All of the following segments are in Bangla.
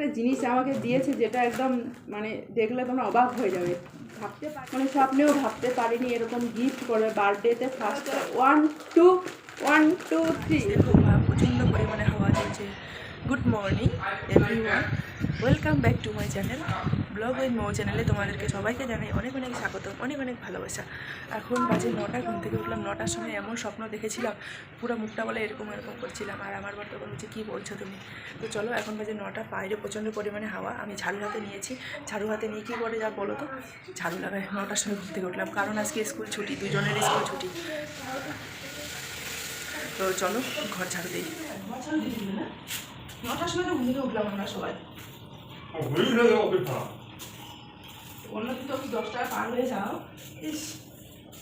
একটা জিনিস আমাকে দিয়েছে যেটা একদম মানে দেখলে তোমরা অবাক হয়ে যাবে। ভাবতে পার- মানে স্বপ্নেও ভাবতে পারিনি এরকম গিফট করবে বার্থডেতে first one two one two three প্রচণ্ড পরিমাণে হওয়া চলছে good morning everyone welcome back to my channel vlog with Mou চ্যানেলে তোমাদেরকে সবাইকে জানাই অনেক অনেক স্বাগত অনেক অনেক ভালোবাসা। এখন বাজে নটা, ঘুম থেকে উঠলাম নটার সময় এমন স্বপ্ন দেখেছিলাম, পুরো মুখটা বলে এরকম এরকম করছিলাম। আর আমার বর বলছে, কী বলছো তুমি? তো চলো, এখন বাজে নটা, বাইরে প্রচণ্ড পরিমাণে হাওয়া। আমি ঝাড়ু হাতে নিয়েছি। ঝাড়ু হাতে নিয়ে কী করে যা বলো তো? ঝাড়ু লাগাই নটার সময় ঘুম থেকে উঠলাম। কারণ আজকে স্কুল ছুটি, দুজনের স্কুল ছুটি। তো চলো, ঘর ঝাড়ু দিই। নটার সময় তো ঘুম থেকে উঠলাম আমরা সবাই। অন্যদিন তো দশটা পার হয়ে যাও। ইস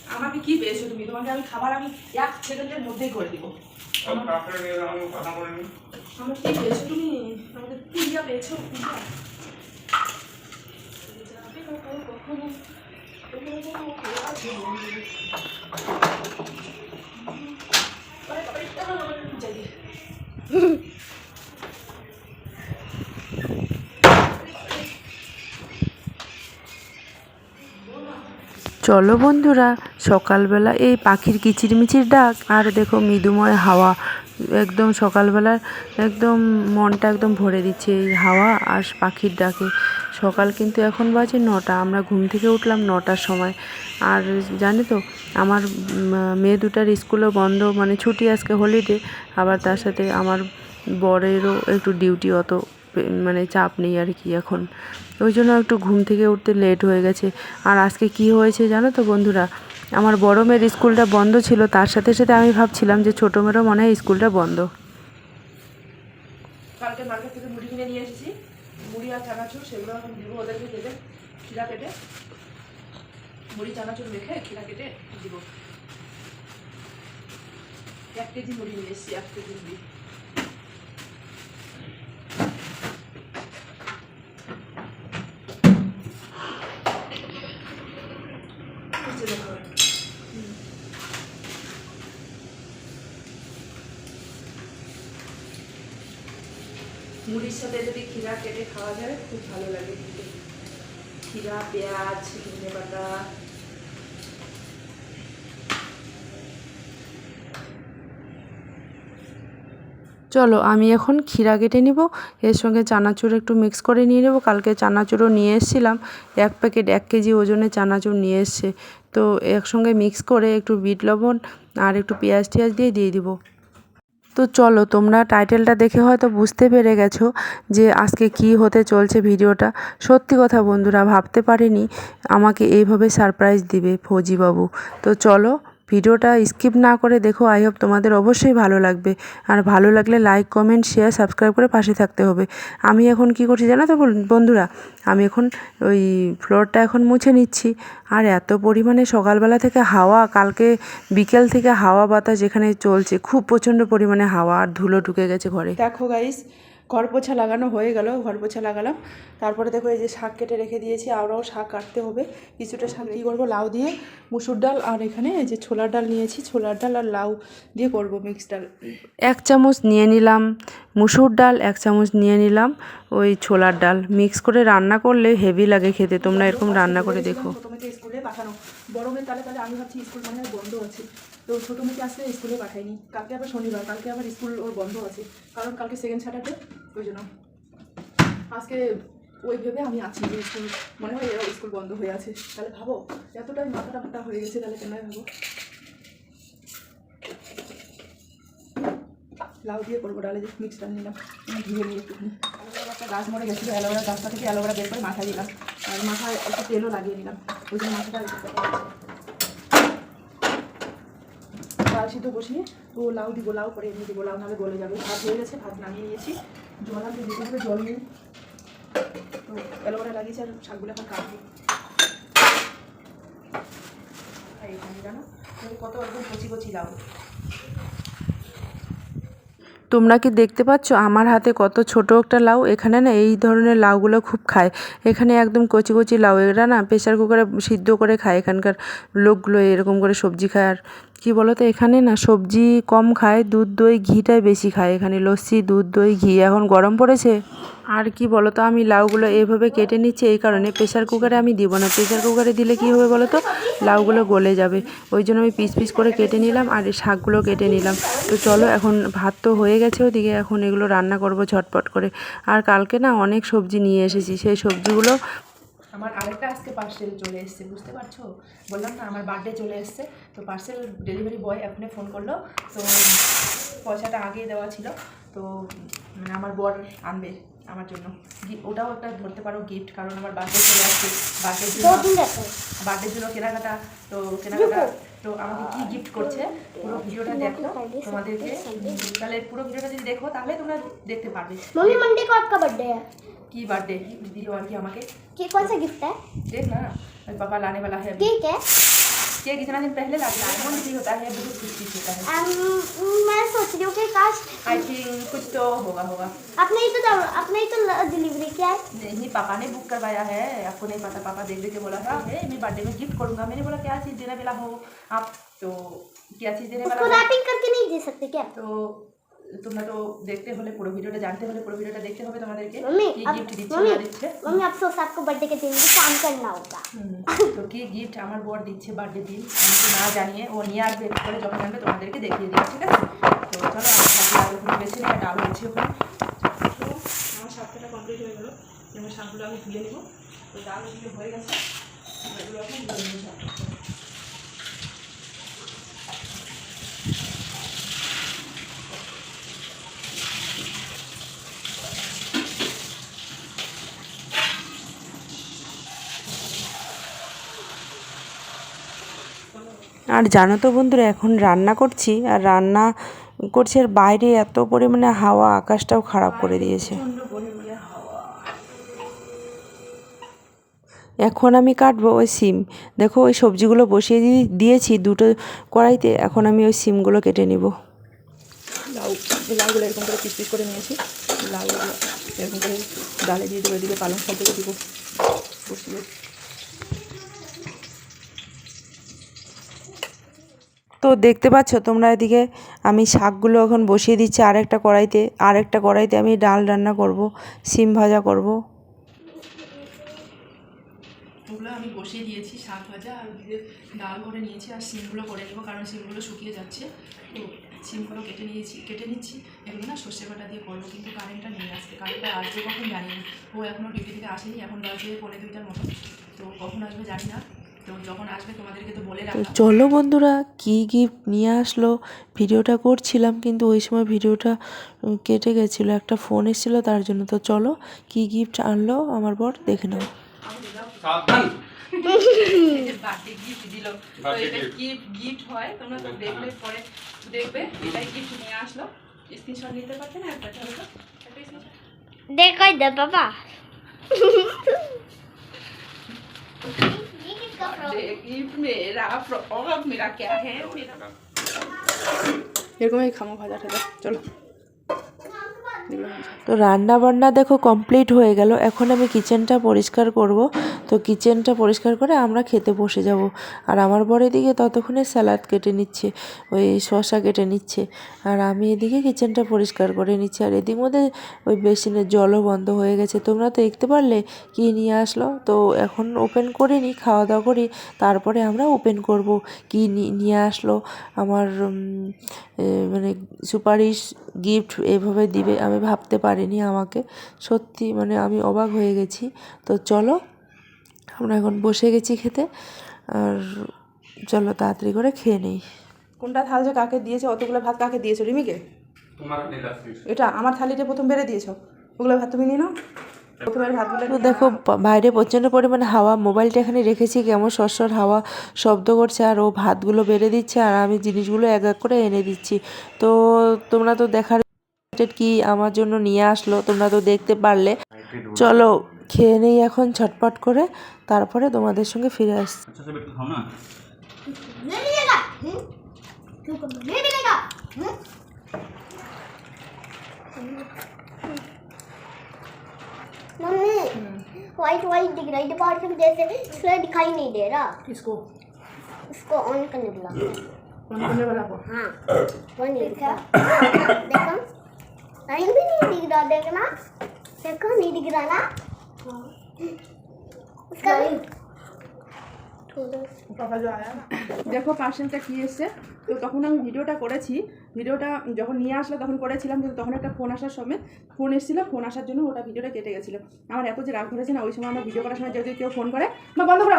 আমাকে কি পেয়েছ তুমি? তোমাকে আমি খাবার আমি এক সেকেন্ডের মধ্যেই করে দিব। আমার কি পেয়েছ তুমি? আমাদের পুরিয়া পেয়েছ যাবে কখনো চলো বন্ধুরা, সকালবেলা এই পাখির কিচিরমিচির ডাক, আর দেখো মৃদুময় হাওয়া। একদম সকালবেলা একদম মনটা একদম ভরে দিচ্ছে এই হাওয়া আর পাখির ডাকে। সকাল কিন্তু এখন বাজে নটা, আমরা ঘুম থেকে উঠলাম নটার সময়। আর জানি তো, আমার মেয়ে দুটার স্কুলও বন্ধ মানে ছুটি আজকে হলিডে আবার তার সাথে আমার বরেরও একটু ডিউটি অত মানে চাপ নেই আর কি এখন। ওই জন্য একটু ঘুম থেকে উঠতে লেট হয়ে গেছে। আর আজকে কি হয়েছে জানো তো বন্ধুরা? আমার বড় মেয়ের স্কুলটা বন্ধ ছিল, তার সাথে সাথে আমি ভাবছিলাম যে ছোটো মেয়েরও মনে হয় স্কুলটা বন্ধ। কালকে মার্কেট থেকে মুড়ি কিনে নিয়ে এসেছি। মুড়ি আর চানাচুর, সেগুলো এখন দিব ওদেরকে খিরা কেটে। মুড়ি, চানাচুর মেখে খিরা কেটে দিব। এক কেজি মুড়ি নিয়ে এসেছি, এক কেজি মুড়ি এই যে দেখো। হুম। মুড়ির সাথে যদি খিরা কেটে খাওয়া যায়, খুব ভালো লাগে খিরা পেঁয়াজ, ধনে পাতা। চলো, আমি এখন ক্ষীরা কেটে নিব। এর সঙ্গে চানাচুর একটু মিক্স করে নিয়ে নেব। কালকে চানাচুরও নিয়ে এসেছিলাম। এক প্যাকেট এক কেজি ওজনে চানাচুর নিয়ে এসছে। তো একসঙ্গে মিক্স করে একটু বিট লবণ আর একটু পেঁয়াজ টিয়াজ দিয়ে দিয়ে দিব। তো চলো, তোমরা টাইটেলটা দেখে হয়তো বুঝতে পেরে গেছো যে আজকে কি হতে চলছে ভিডিওটা। সত্যি কথা বন্ধুরা, ভাবতে পারিনি আমাকে এইভাবে সারপ্রাইজ দিবে ফৌজিবাবু। তো চলো ভিডিওটা স্কিপ না করে দেখো আই হোপ তোমাদের অবশ্যই ভালো লাগবে। আর ভালো লাগলে লাইক কমেন্ট শেয়ার সাবস্ক্রাইব করে পাশে থাকতে হবে। আমি এখন কি করছি জানো তো বন্ধুরা? আমি এখন ওই ফ্লোরটা এখন মুছে নিচ্ছি। আর এত পরিমাণে সকালবেলা থেকে হাওয়া, কালকে বিকেল থেকে হাওয়া বাতাস যেখানে চলছে, খুব প্রচণ্ড পরিমাণে হাওয়া আর ধুলো ঢুকে গেছে ঘরে। দেখো গাইস ঘর পোছা লাগানো হয়ে গেল ঘর পোছা লাগালাম। তারপরে দেখো এই যে শাক কেটে রেখে দিয়েছি আরও শাক কাটতে হবে। কিছুটা শাক কী করব? লাউ দিয়ে মুসুর ডাল আর এখানে এই যে ছোলার ডাল নিয়েছি। ছোলার ডাল আর লাউ দিয়ে করব মিক্স ডাল। এক চামচ নিয়ে নিলাম মুসুর ডাল এক চামচ নিয়ে নিলাম ওই ছোলার ডাল। মিক্স করে রান্না করলে হেভি লাগে খেতে। তোমরা এরকম রান্না করে দেখো। মেয়েকে স্কুলে পাঠানো। বড় মেয়ে তাহলে তাহলে আমি ভাবছি স্কুল মনে বন্ধ আছে। তো ছোটো মেয়েকে আজকে স্কুলে পাঠাইনি, কালকে আবার শনিবার, কালকে আবার স্কুল ওর বন্ধ আছে। কারণ কালকে সেকেন্ড স্যাটারডে ওই জন্য। আজকে ওই ভেবে আমি আছি যে স্কুল, মনে হয় এরা স্কুল বন্ধ হয়ে আছে। তাহলে ভাবো, এতটাই মাথাটা মোটা হয়ে গেছে, তাহলে কেন ভাবো? লাউ দিয়ে করব ডালে, যে মিক্স ডাল নিলাম। ধুয়ে নিই একটুখানি। একটা গাছ মরে গেছিল অ্যালোভেরা গাছটা থেকে অ্যালোভেরা বের করে মাথায় দিলাম। আর মাথায় একটু তেলও লাগিয়ে নিলাম। ওই জন্য মাথাটা একটু ডাল সিদ্ধ বসিয়ে তো লাউ দিব লাউ করে এমনি দিব লাউ নাহলে গলে যাবে। ভাত হয়ে গেছে, ভাত নামিয়ে নিয়েছি। জল আনতে দিতে হবে জল নিয়ে তো অ্যালোভেরা লাগিয়েছি আর শাকগুলো এখন কাটবো এখানে জানো কত একদম কচি কচি লাউ তোমরা কি দেখতে পাচ্ছ? আমার হাতে কত ছোট একটা লাউ। এখানে না এই ধরনের লাউগুলো খুব খায়। এখানে একদম কচি কচি লাউ। এরা না প্রেশার কুকারে সিদ্ধ করে খায়। এখানকার লোকগুলো এরকম করে সবজি খায় আর কি বলতো, এখানে না সবজি কম খায়, দুধ, দই, ঘিটাই বেশি খায়। এখানে লস্যি, দুধ, দই, ঘি, এখন গরম পড়েছে। আর কি বলতো, আমি লাউগুলো এভাবে কেটে নিচ্ছি, এই কারণে প্রেশার কুকারে আমি দিব না। প্রেশার কুকারে দিলে কি হবে বলো তো লাউগুলো গলে যাবে। ওই জন্য আমি পিস পিস করে কেটে নিলাম আর এই শাকগুলো কেটে নিলাম। তো চলো, এখন ভাত তো হয়ে গেছে ওদিকে, এখন এগুলো রান্না করব ঝটপট করে। আর কালকে না অনেক সবজি নিয়ে এসেছি, সেই সবজিগুলো আমার আরেকটা আজকে পার্সেল চলে এসছে বুঝতে পারছ? বললাম না আমার বার্থডে চলে এসছে তো পার্সেল ডেলিভারি বয় এখনই ফোন করল তো পয়সাটা আগে দেওয়া ছিল তো মানে আমার বর আনবে আমার জন্য। ওটাও একটা ধরতে পারো গিফট কারণ আমার বার্থডে চলে আসছে বার্থডে বার্থডে বার্থডের জন্য কেনাকাটা তো কেনাকাটা তো আমাকে কি গিফট করছে পুরো ভিডিওটা দেখো তোমাদেরকে তাহলে পুরো ভিডিওটা যদি দেখো তাহলে তোমরা দেখতে পারবে मम्मी मंडे को आपका बर्थडे है কি বার্থডে দিও আর কি আমাকে कि कौन सा गिफ्ट है देख ना मेरे पापा लाने वाला है अभी केक है केक कितना दिन पहले ला दिया आलमंड भी होता है बहुत कुछ चीज़ होता है। अम, मैं सोच रही हूँ कि काश आई थिंक कुछ तो होगा होगा। आपने ही तो आपने ही तो डिलीवरी किया है। नहीं पापा ने बुक करवाया है। आपको नहीं पता पापा देख देख के बोला था मैं बर्थडे में गिफ्ट करूँगा। मैंने बोला क्या चीज़ देने वाला हो आप? तो क्या चीज़ देने वाला रैपिंग करके नहीं दे सकते क्या? তো তোমরা তো দেখতে হলে পুরো ভিডিওটা জানতে হলে পুরো ভিডিওটা দেখতে হবে তোমাদেরকে मम्मी কি अब গিফট দিচ্ছে मम्मी না দিচ্ছে मम्मी अफसोस आपको बर्थडे के दिन भी काम करना होगा হুম, তো কি গিফট আমার বর দিচ্ছে বার্থডে দিন আমাকে না জানিয়ে ও নিয়ে আসবে একটু করে যখন আনবে তোমাদেরকে দেখিয়ে দিও ঠিক আছে তো চলো আমি শাকগুলো আগে ওখানে বেছে নিয়ে ডাল হয়েছে ওখানে তো আমার শাকটা কমপ্লিট হয়ে গেলো এবার শাকগুলো আমি ধুয়ে নেবো তো ডাল ওগুলো হয়ে গেছে এগুলো এখন ধুয়ে নেবো আর জানো তো বন্ধুরা, এখন রান্না করছি, আর রান্না করছি, আর বাইরে এত পরিমাণে হাওয়া, আকাশটাও খারাপ করে দিয়েছে। এখন আমি কাটবো ওই সিম। দেখো, ওই সবজিগুলো বসিয়ে দিয়ে- দিয়েছি দুটো কড়াইতে, এখন আমি ওই সিমগুলো কেটে নিব। লাউ, লাউগুলো এরকম করে পিস পিস করে নিয়েছি। লাউগুলো এরকম করে ডালে দিয়ে দেবো, এদিকে পালং শাক থেকে দিব। বসিয়ে তো দেখতে পাচ্ছ তোমরা এদিকে আমি শাকগুলো এখন বসিয়ে দিচ্ছি আরেকটা কড়াইতে আরেকটা কড়াইতে আমি ডাল রান্না করব, সিম ভাজা করব। ওগুলো আমি বসিয়ে দিয়েছি, শাক ভাজা আর ডাল করে নিয়েছি আর সিমগুলো করে নেব কারণ সিমগুলো শুকিয়ে যাচ্ছে। তো সিমগুলো কেটে নিয়েছি, কেটে নিচ্ছি। এগুলো না সর্ষে বাটা দিয়ে করব, কিন্তু কারেন্টটা নেই আজকে। কারেন্টটা আসবে কখন জানি না। ও এখনও ডিউটি থেকে আসেনি, এখন বাজে পনেরো দুইটার মতো। তো কখন আসবে জানি না। তো যখন আসবে তোমাদেরকে তো বলে তো চলো বন্ধুরা কি গিফট নিয়ে আসলো? ভিডিওটা করছিলাম কিন্তু ওই সময় ভিডিওটা কেটে গেছিল। একটা ফোন এসেছিল তার জন্য। তো চলো কি গিফট আনলো আমার বর? দেখে নাও। সাবধান। বার্থডে গিফট দিল। তো এটা গিফট গিফট হয়? তোমরা তো দেখলে পরে দেখবে। এটাই গিফট নিয়ে আসলো। স্ক্রিনশট নিতে পারছে না? একটা চলো তো। একটা screenshot। এরকমই খামো ভাজা ঠাজা চলো। তো রান্না বান্না দেখো কমপ্লিট হয়ে গেল। এখন আমি কিচেনটা পরিষ্কার করব। তো কিচেনটা পরিষ্কার করে আমরা খেতে বসে যাব। আর আমার বর এদিকে ততক্ষণে স্যালাড কেটে নিচ্ছে, ওই শসা কেটে নিচ্ছে। আর আমি এদিকে কিচেনটা পরিষ্কার করে নিচ্ছি। আর এদিক মধ্যে ওই বেসিনের জলও বন্ধ হয়ে গেছে। তোমরা তো দেখতে পারলে কি নিয়ে আসলো? তো এখন ওপেন করিনি খাওয়া দাওয়া করি, তারপরে আমরা ওপেন করব। কি নিয়ে আসলো? আমার মানে সুপারিশ গিফট এভাবে দিবে আমি ভাবতে পারিনি আমাকে। সত্যি মানে আমি অবাক হয়ে গেছি। তো চলো আমরা এখন বসে গেছি খেতে। আর চলো তাড়াতাড়ি করে খেয়ে নিই। কোনটা থাল যে কাকে দিয়েছে অতগুলো ভাত কাকে দিয়েছ রিমিকে? এটা আমার থালিটা প্রথম বেড়ে দিয়েছ। ওগুলো ভাত তুমি নিয়ে নাও। দেখো বা- বাইরে প্রচণ্ড পরিমাণে হাওয়া মোবাইলটা এখানে রেখেছি কেমন সরসর হাওয়া শব্দ করছে আর ও ভাতগুলো বেড়ে দিচ্ছে আর আমি জিনিসগুলো এক এক করে এনে দিচ্ছি তো তোমরা তো দেখার কি আমার জন্য নিয়ে আসলো তোমরা তো দেখতে পারলে চলো খেয়ে নেই এখন ছটপট করে তারপরে তোমাদের সঙ্গে ফিরে আসছি अच्छा से बैठ खाओ ना नहीं मिलेगा मम्मी वाइट वाइट दिख रहा है बाहर से जैसे इसलिए दिखाई नहीं दे रहा। किसको? इसको ऑन करने वाला ऑन करने वाला को? हाँ वो नहीं दिखा। देखो लाइन भी नहीं दिख रहा देखना देखो नहीं दिख रहा ना। उसका थोड़ा पापा जो आया। देखो पाशन तक ये इससे। তো তখন আমি ভিডিওটা করেছি, ভিডিওটা যখন নিয়ে আসলো তখন করেছিলাম, কিন্তু তখন একটা ফোন আসার সময় ফোন এসেছিল ফোন আসার জন্য ওটা ভিডিওটা কেটে গেছিল। আমার এত যে রাগ ধরেছে না, ওই সময় আমার ভিডিও করার সময় যদি কেউ ফোন করে, বা বন্ধ করো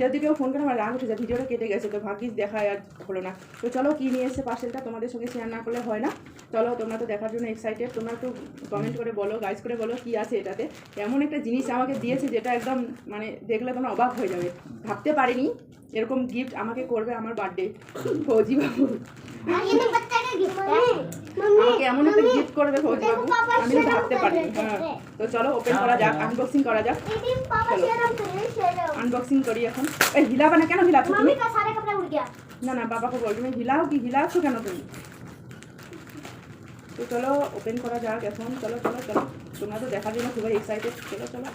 যদি কেউ ফোন করে আমার রাগ উঠে ভিডিওটা কেটে গেছে, তো ভাগ্যিস দেখা আর হলো না। তো চলো কী নিয়ে এসছে পার্সেলটা তোমাদের সঙ্গে শেয়ার না করলে হয় না। চলো তোমরা তো দেখার জন্য এক্সাইটেড তোমরা একটু কমেন্ট করে বলো গাইজ করে বলো কী আছে এটাতে। এমন একটা জিনিস আমাকে দিয়েছে যেটা একদম মানে দেখলে তোমরা অবাক হয়ে যাবে। ভাবতে পারিনি এরকম গিফট আমাকে করবে আমার বার্থডে ফৌজি বাবু। হ্যাঁ, আমাকে এমন একটা গিফট করবে ফৌজি বাবু। আমি ভাবতে পারি। হ্যাঁ, তো চলো ওপেন করা যাক আনবক্সিং করা যাক। আনবক্সিং করি এখন। এই হিলাবা না কেন হিলাচ্ছ তুমি? না না বাবাকে বল তুমি হিলাও কি হিলাচ্ছ কেন তুমি? তো চলো ওপেন করা যাক এখন। চলো চলো চলো। তোমরা তো দেখার জন্য খুবই এক্সাইটেড চলো চলো।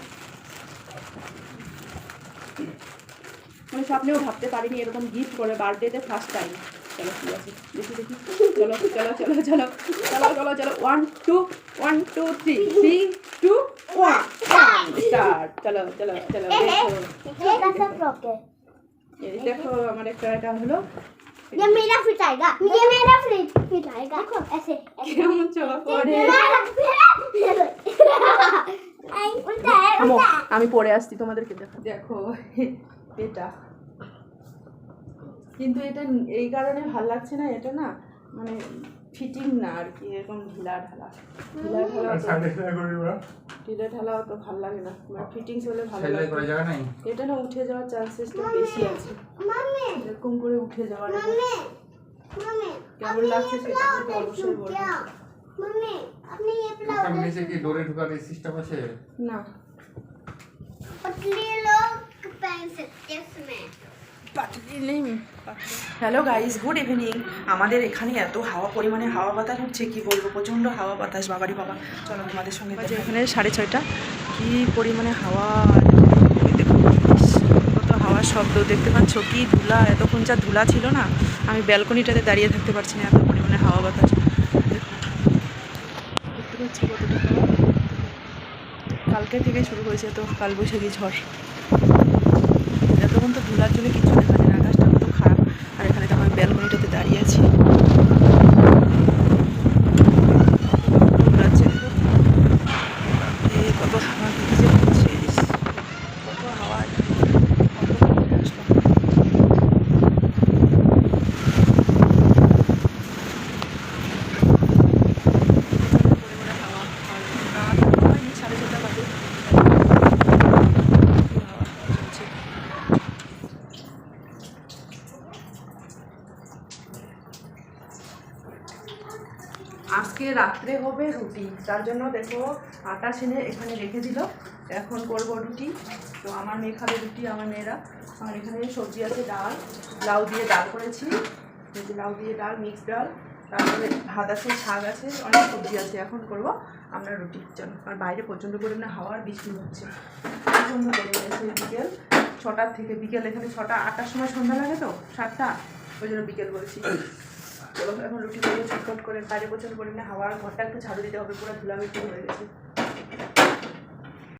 মানে স্বপ্নেও ভাবতে পারিনি এরকম গিফট করে বার্থডেতে ফার্স্ট টাইম চলো ঠিক আছে দেখি দেখি চলো চলো চলো চলো চলো চলো চলো one two one two three three two one start চলো চলো চলো দেখো छोटा सा फ्रॉक है এই দেখো আমার একটা এটা হলো ये मेरा फिट आएगा ये मेरा फिट फिट आएगा देखो ऐसे কেমন চলো পরে आई, उल्टा है থামো, उल्टा है। আমি পরে আসছি তোমাদেরকে দেখো দেখো এটা কিন্তু এটা এই কারণে ভাল লাগছে না এটা না মানে ফিটিং না আর কি এরকম ঢিলা ঢালা ঢিলা ঢালা অত- ঢিলা ঢালা অত ভাল লাগে না মানে ফিটিংস হলে ভালো সেলাই লাগে করা জায়গা নাই এটা না উঠে যাওয়ার চান্সেসটা বেশি আছে मम्मी এরকম করে উঠে যাওয়ার এটা मम्मी मम्मी কেমন লাগছে সেটা কিন্তু অবশ্যই বলবো क्या मम्मी अपने ये ওখানে ब्लाउज নিচে কি ডোরে ঢোকার সিস্টেম আছে না पतली लोग पहन सकते हैं इसमें হ্যালো গাইস গুড ইভিনিং আমাদের এখানে এত হাওয়া পরিমাণে হাওয়া বাতাস হচ্ছে কি বলব? প্রচণ্ড হাওয়া বাতাস বাবারি বাবা। চলো তোমাদের সঙ্গে এখানে সাড়ে ছয়টা। কি পরিমাণে হাওয়া। কত হাওয়ার শব্দ। দেখতে পাচ্ছ কি ধুলা? এতক্ষণ যা ধুলা ছিল না আমি ব্যালকনিটাতে দাঁড়িয়ে থাকতে পারছি না এত পরিমাণে হাওয়া বাতাস। দেখতে পাচ্ছ কতটা কালকে থেকে শুরু হয়েছে তো কাল বৈশাখী ঝড়। এতক্ষণ তো ধুলার জন্য কিছু না আকাশটা কত খারাপ আর এখানে তো আমি ব্যালকনিটাতে দাঁড়িয়ে আছি ঘোরাচ্ছে দেখো। এই কত হাওয়া কি যে হচ্ছে ইস, কত হাওয়া কত দূরে আসলাম। পরিমাণে হাওয়া আর রাত হয়নি, সাড়ে ছটা বাজে হাওয়া চলছে আজকে রাত্রে হবে রুটি। তার জন্য দেখো আটা ছেনে এখানে রেখে দিল। এখন করব রুটি। তো আমার মেয়ে খাবে রুটি, আমার মেয়েরা। আর এখানে সবজি আছে ডাল। লাউ দিয়ে ডাল করেছি। লাউ দিয়ে ডাল, মিক্স ডাল। তারপরে ভাত আছে, শাক আছে, অনেক সবজি আছে। এখন করব আমরা রুটির জন্য। আর বাইরে প্রচণ্ড পরিমাণে হাওয়ার বৃষ্টি হচ্ছে। প্রচণ্ড হয়েছে বিকেল ছটার থেকে। বিকেল এখানে ছটা, আটটার সময় সন্ধ্যা লাগে তো? সাতটা? ওই জন্য বিকেল বলছি। চলো এখন রুটি করব ছটফট করে বাইরে পড়ে না হাওয়ার ঘরটা একটু ঝাড়ু দিতে হবে, পুরো ধুলামিটি হয়ে গেছে।